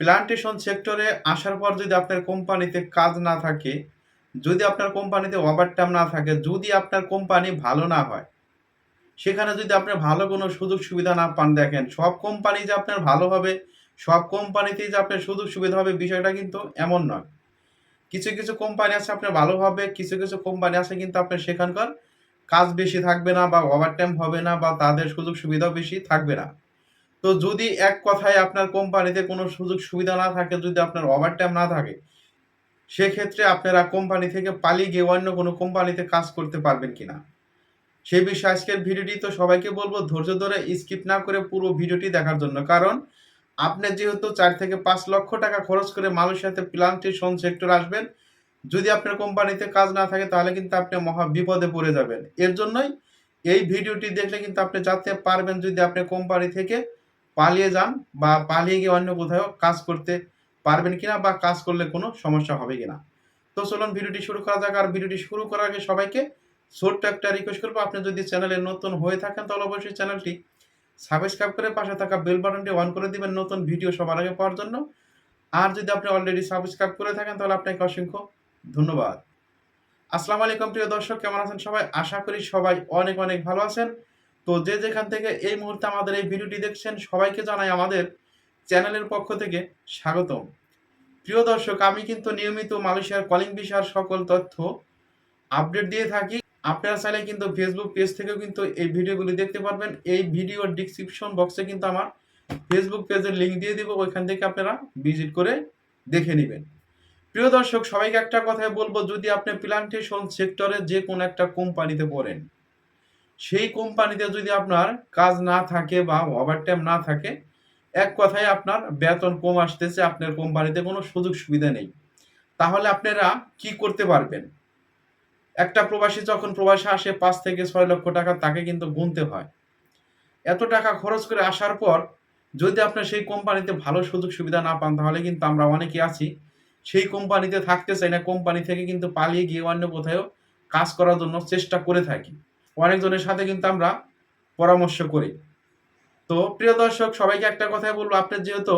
Plantation সেক্টরে আসার পর যদি আপনার কোম্পানিতে কাজ না থাকে, যদি আপনার কোম্পানিতে ওভারটাইম না থাকে, যদি আপনার কোম্পানি ভালো না হয়, সেখানে যদি আপনি ভালো কোনো সুযোগ সুবিধা না পান, দেখেন সব কোম্পানি যে আপনার ভালো হবে, সব কোম্পানিতেই যে আপনার সুযোগ সুবিধা হবে, বিষয়টা কিন্তু এমন নয়। কিছু কিছু কোম্পানি আছে আপনার ভালো হবে, কিছু কিছু কোম্পানি আছে কিন্তু আপনার সেখানকার কাজ বেশি থাকবে না বা ওভারটাইম হবে না বা তাদের সুযোগ সুবিধাও বেশি থাকবে না। তো যদি এক কথায় আপনার কোম্পানিতে কোনো সুযোগ সুবিধা না থাকে, যদি আপনার ওভারটাইম না থাকে, সেক্ষেত্রে আপনারা কোম্পানি থেকে পালিয়ে গিয়ে অন্য কোনো কোম্পানিতে কাজ করতে পারবেন কিনা? সেই বিষয়ে আজকের ভিডিওটি তো সবাইকে বলব, ধৈর্য ধরে স্কিপ না করে পুরো ভিডিওটি দেখার জন্য। কারণ আপনি যেহেতু চার থেকে পাঁচ লক্ষ টাকা খরচ করে মালয়েশিয়াতে প্লান্টেশন সেক্টর আসবেন, যদি আপনার কোম্পানিতে কাজ না থাকে, তাহলে কিন্তু আপনি মহা বিপদে পড়ে যাবেন। এর জন্যই এই ভিডিওটি দেখলে কিন্তু আপনি জানতে পারবেন যদি আপনি কোম্পানি থেকে পালিয়ে যান বা পালিয়ে গিয়ে অন্য কোথাও কাজ করতে পারবেন কিনা বা কাজ করলে কোনো সমস্যা হবে কিনা। তো চলুন ভিডিওটি শুরু করা যাক আর ভিডিওটি শুরু করার আগে সবাইকে ছোট্ট একটা রিকোয়েস্ট করব। আপনি যদি চ্যানেলে নতুন হয়ে থাকেন তাহলে অবশ্যই চ্যানেলটি সাবস্ক্রাইব করে পাশে থাকা বেল বাটনটি অন করে দিবেন নতুন ভিডিও সবার আগে পাওয়ার জন্য। আর যদি আপনি অলরেডি সাবস্ক্রাইব করে থাকেন তাহলে আপনাকে অসংখ্য ধন্যবাদ। আসসালামু আলাইকুম প্রিয় দর্শক, কেমন আছেন সবাই? আশা করি সবাই অনেক অনেক ভালো আছেন। তো যে যেখান থেকে এই মুহূর্তে আমাদের এই ভিডিওটি দেখছেন, সবাইকে জানাই আমাদের চ্যানেলের পক্ষ থেকে স্বাগতম। প্রিয় দর্শক, আমি কিন্তু নিয়মিত মালয়েশিয়ার কলিং বিষয়ের সকল তথ্য আপডেট দিয়ে থাকি। আপনারা চাইলে কিন্তু ফেসবুক পেজ থেকেও কিন্তু এই ভিডিওগুলি দেখতে পারবেন। এই ভিডিওর ডিসক্রিপশন বক্সে কিন্তু আমার ফেসবুক পেজের লিঙ্ক দিয়ে দিব। ওইখান থেকে আপনারা ভিজিট করে দেখে নেবেন। প্রিয় দর্শক, সবাইকে একটা কথাই বলব, যদি আপনি প্লান্টেশন সেক্টরে যে কোনো একটা কোম্পানিতে পড়েন সেই কোম্পানিতে যদি আপনার কাজ না থাকে বা ওভারটাইম না থাকে, এক কথায় আপনার বেতন কম আসতেছে, আপনার কোম্পানিতে কোনো সুযোগ সুবিধা নেই। তাহলে আপনারা কি করতে পারবেন? একটা প্রবাসী যখন প্রবাসে আসে পাঁচ থেকে ছয় লক্ষ টাকা, তাকে কিন্তু গুনতে হয়। এত টাকা খরচ করে আসার পর যদি আপনার সেই কোম্পানিতে ভালো সুযোগ সুবিধা না পান, তাহলে কিন্তু আমরা অনেকে আছি, সেই কোম্পানিতে থাকতে চাই না। কোম্পানি থেকে কিন্তু পালিয়ে গিয়ে অন্য কোথাও কাজ করার জন্য চেষ্টা করে থাকি। অনেকজনের সাথে কিন্তু আমরা পরামর্শ করি। তো প্রিয় দর্শক, সবাইকে একটা কথাই বলব। আপনি যেহেতু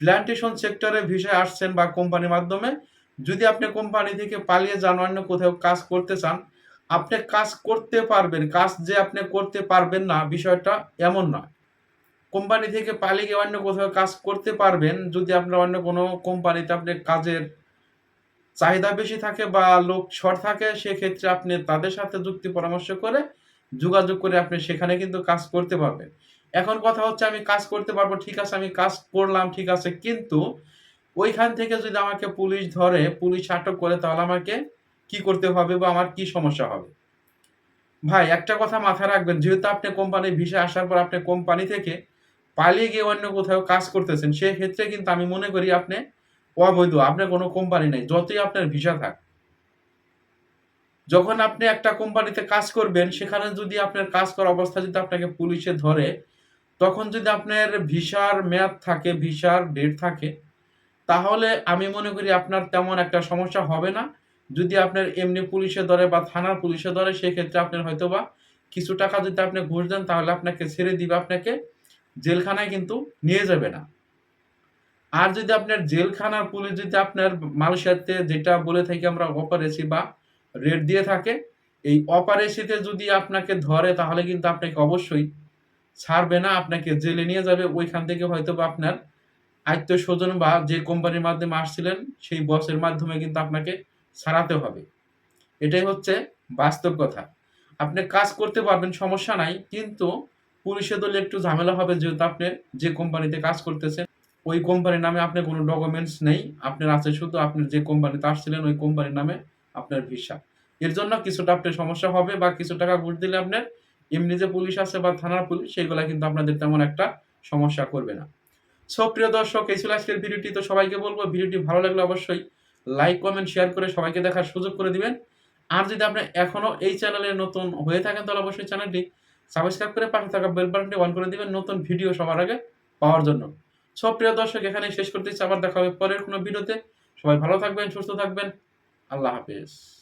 প্ল্যান্টেশন সেক্টরে ভিসায় আসছেন বা কোম্পানির মাধ্যমে, যদি আপনি কোম্পানি থেকে পালিয়ে যান, অন্য কোথাও কাজ করতে চান, আপনি কাজ করতে পারবেন। কাজ যে আপনি করতে পারবেন না, বিষয়টা এমন নয়। কোম্পানি থেকে পালিয়ে অন্য কোথাও কাজ করতে পারবেন। যদি আপনার অন্য কোনো কোম্পানিতে আপনি কাজের চাহিদা বেশি থাকে বা লোক শর্ট থাকে, সেক্ষেত্রে আপনি তাদের সাথে যুক্তি পরামর্শ করে যোগাযোগ করে আপনি সেখানে কিন্তু কাজ করতে পারবেন। এখন কথা হচ্ছে আমি কাজ করতে পারব, ঠিক আছে, আমি কাজ করলাম, ঠিক আছে, কিন্তু ওইখান থেকে যদি আমাকে পুলিশ ধরে, পুলিশ আটক করে, তাহলে আমাকে কি করতে হবে বা আমার কি সমস্যা হবে? ভাই, একটা কথা মাথায় রাখবেন, যেহেতু আপনি কোম্পানির ভিসা আসার পর আপনি কোম্পানি থেকে পালিয়ে গিয়ে অন্য কোথাও কাজ করতেছেন, সেক্ষেত্রে কিন্তু আমি মনে করি আপনি অবৈধ আপনার কোনো কোম্পানি নেই, যতই আপনার ভিসা থাক। যখন আপনি একটা কোম্পানিতে কাজ করবেন, সেখানে যদি আপনার কাজ করা অবস্থা যদি আপনাকে পুলিশে ধরে, তখন যদি আপনার ভিসার মেয়াদ থাকে ভিসার ডেট থাকে, তাহলে আমি মনে করি আপনার তেমন একটা সমস্যা হবে না। যদি আপনার এমনি পুলিশে ধরে বা থানার পুলিশে ধরে, সেক্ষেত্রে আপনার হয়তো বা কিছু টাকা যদি আপনি ঘুষ দেন, তাহলে আপনাকে ছেড়ে দিবে, আপনাকে জেলখানায় কিন্তু নিয়ে যাবে না। আর যদি আপনার জেলখানার পুলিশ যদি আপনার মালয়েশিয়াতে যেটা বলে থাকি আমরা অপারেসি বা রেট দিয়ে থাকে, এই অপারেসিতে যদি আপনাকে ধরে তাহলে কিন্তু আপনাকে অবশ্যই ছাড়বে না, আপনাকে জেলে নিয়ে যাবে। ওইখান থেকে হয়তো বা আপনার আত্মীয় স্বজন বা যে কোম্পানির মাধ্যমে আসছিলেন, সেই বসের মাধ্যমে কিন্তু আপনাকে ছাড়াতে হবে। এটাই হচ্ছে বাস্তব কথা। আপনি কাজ করতে পারবেন, সমস্যা নাই, কিন্তু পুলিশে দলে একটু ঝামেলা হবে যেহেতু আপনি যে কোম্পানিতে কাজ করতেছেন। ওই কোম্পানির নামে আপনার কোনো ডকুমেন্টস নেই। আপনার আছে শুধু আপনি যে কোম্পানিতে আসছিলেন, ওই কোম্পানির নামে আপনার ভিসা এর জন্য কিছুটা আপনার সমস্যা হবে বা কিছু টাকা ঘুষ দিলে আপনার এমনি যে পুলিশ আছে বা থানার পুলিশ, সেগুলা কিন্তু আপনাদের তেমন একটা সমস্যা করবে না। সো প্রিয় দর্শক, এই ছিল আজকের ভিডিওটি। তো সবাইকে বলব, ভিডিওটি ভালো লাগলে অবশ্যই লাইক কমেন্ট শেয়ার করে সবাইকে দেখার সুযোগ করে দিবেন। আর যদি আপনি এখনও এই চ্যানেলে নতুন হয়ে থাকেন, তাহলে অবশ্যই চ্যানেলটি সাবস্ক্রাইব করে পাশে থাকা বেল বাটনটি অন করে দিবেন নতুন ভিডিও সবার আগে পাওয়ার জন্য। সব প্রিয় দর্শক এখানে শেষ করতেছি। আবার দেখা হবে পরের কোনো ভিডিওতে। সবাই ভালো থাকবেন, সুস্থ থাকবেন। আল্লাহ হাফেজ।